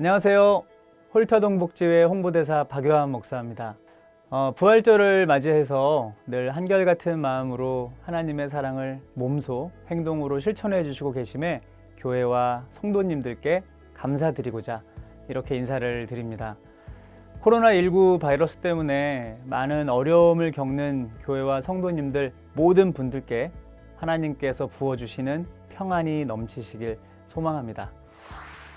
안녕하세요. 홀타동 복지회 홍보대사 박요한 목사입니다. 어, 부활절을 맞이해서 늘 한결같은 마음으로 하나님의 사랑을 몸소 행동으로 실천해 주시고 계심에 교회와 성도님들께 감사드리고자 이렇게 인사를 드립니다. 코로나19 바이러스 때문에 많은 어려움을 겪는 교회와 성도님들 모든 분들께 하나님께서 부어주시는 평안이 넘치시길 소망합니다.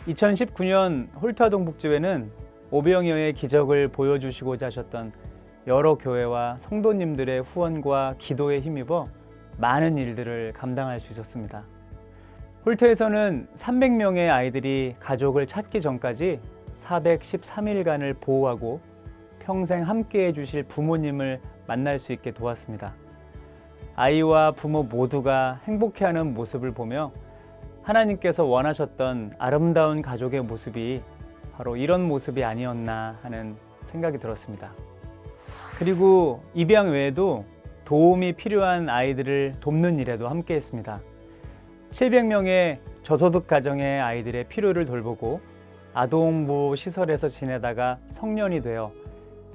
2019년 홀타동 복지회는 오병이어의 기적을 보여주시고자 하셨던 여러 교회와 성도님들의 후원과 기도에 힘입어 많은 일들을 감당할 수 있었습니다. 홀트에서는 300명의 아이들이 가족을 찾기 전까지 413일간을 보호하고 평생 함께 해주실 부모님을 만날 수 있게 도왔습니다. 아이와 부모 모두가 행복해하는 모습을 보며 하나님께서 원하셨던 아름다운 가족의 모습이 바로 이런 모습이 아니었나 하는 생각이 들었습니다. 그리고 입양 외에도 도움이 필요한 아이들을 돕는 일에도 함께 했습니다. 700명의 저소득 가정의 아이들의 필요를 돌보고 아동보호 시설에서 지내다가 성년이 되어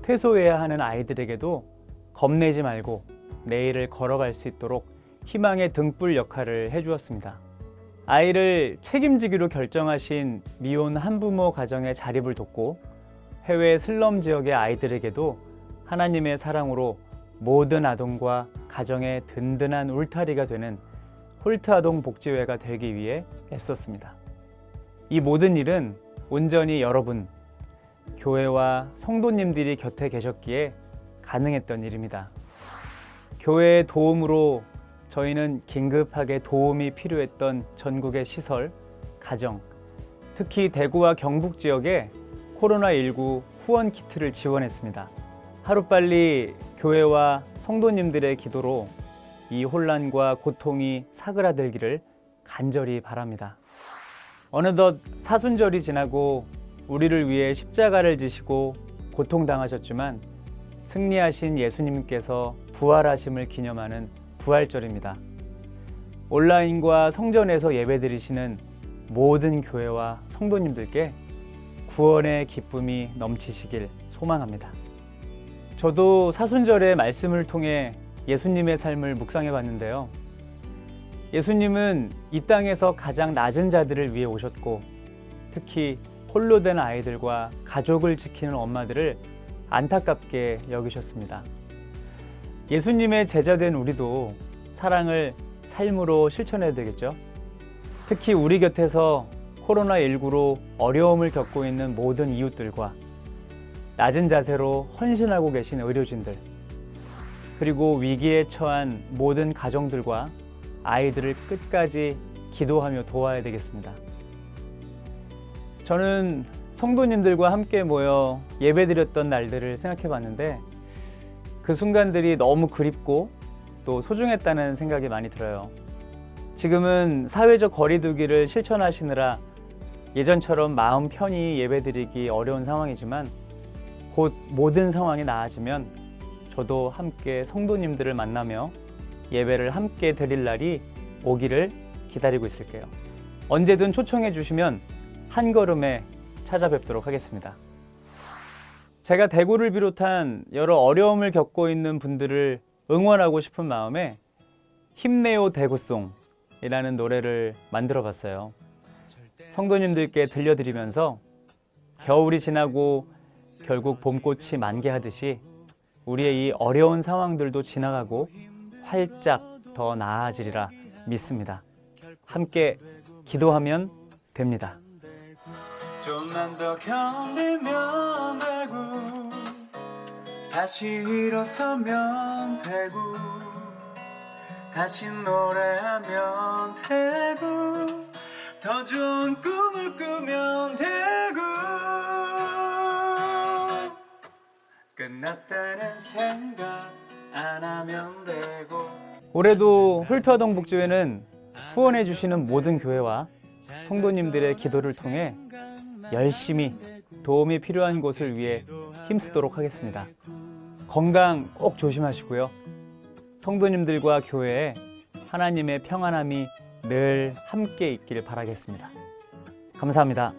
퇴소해야 하는 아이들에게도 겁내지 말고 내일을 걸어갈 수 있도록 희망의 등불 역할을 해주었습니다. 아이를 책임지기로 결정하신 미혼 한부모 가정의 자립을 돕고 해외 슬럼 지역의 아이들에게도 하나님의 사랑으로 모든 아동과 가정의 든든한 울타리가 되는 홀트 아동 복지회가 되기 위해 애썼습니다. 이 모든 일은 온전히 여러분, 교회와 성도님들이 곁에 계셨기에 가능했던 일입니다. 교회의 도움으로 저희는 긴급하게 도움이 필요했던 전국의 시설, 가정, 특히 대구와 경북 지역에 코로나19 후원 키트를 지원했습니다. 하루빨리 교회와 성도님들의 기도로 이 혼란과 고통이 사그라들기를 간절히 바랍니다. 어느덧 사순절이 지나고 우리를 위해 십자가를 지시고 고통당하셨지만 승리하신 예수님께서 부활하심을 기념하는 부활절입니다. 온라인과 성전에서 예배드리시는 모든 교회와 성도님들께 구원의 기쁨이 넘치시길 소망합니다. 저도 사순절의 말씀을 통해 예수님의 삶을 묵상해 봤는데요. 예수님은 이 땅에서 가장 낮은 자들을 위해 오셨고 특히 홀로 된 아이들과 가족을 지키는 엄마들을 안타깝게 여기셨습니다. 예수님의 제자된 우리도 사랑을 삶으로 실천해야 되겠죠. 특히 우리 곁에서 코로나19로 어려움을 겪고 있는 모든 이웃들과 낮은 자세로 헌신하고 계신 의료진들, 그리고 위기에 처한 모든 가정들과 아이들을 끝까지 기도하며 도와야 되겠습니다. 저는 성도님들과 함께 모여 예배드렸던 날들을 생각해 봤는데 그 순간들이 너무 그립고 또 소중했다는 생각이 많이 들어요. 지금은 사회적 거리두기를 실천하시느라 예전처럼 마음 편히 예배드리기 어려운 상황이지만 곧 모든 상황이 나아지면 저도 함께 성도님들을 만나며 예배를 함께 드릴 날이 오기를 기다리고 있을게요. 언제든 초청해 주시면 한 걸음에 찾아뵙도록 하겠습니다. 제가 대구를 비롯한 여러 어려움을 겪고 있는 분들을 응원하고 싶은 마음에 힘내요 대구송이라는 노래를 만들어 봤어요. 성도님들께 들려드리면서 겨울이 지나고 결국 봄꽃이 만개하듯이 우리의 이 어려운 상황들도 지나가고 활짝 더 나아지리라 믿습니다. 함께 기도하면 됩니다. 다시 일어서면 되고 다시 노래하면 되고 더 좋은 꿈을 꾸면 되고 끝났다는 생각 안 하면 되고 올해도 복지회는 후원해 주시는 모든 교회와 성도님들의 기도를 통해 열심히 도움이 필요한 곳을 위해 힘쓰도록 하겠습니다. 건강 꼭 조심하시고요. 성도님들과 교회에 하나님의 평안함이 늘 함께 있기를 바라겠습니다. 감사합니다.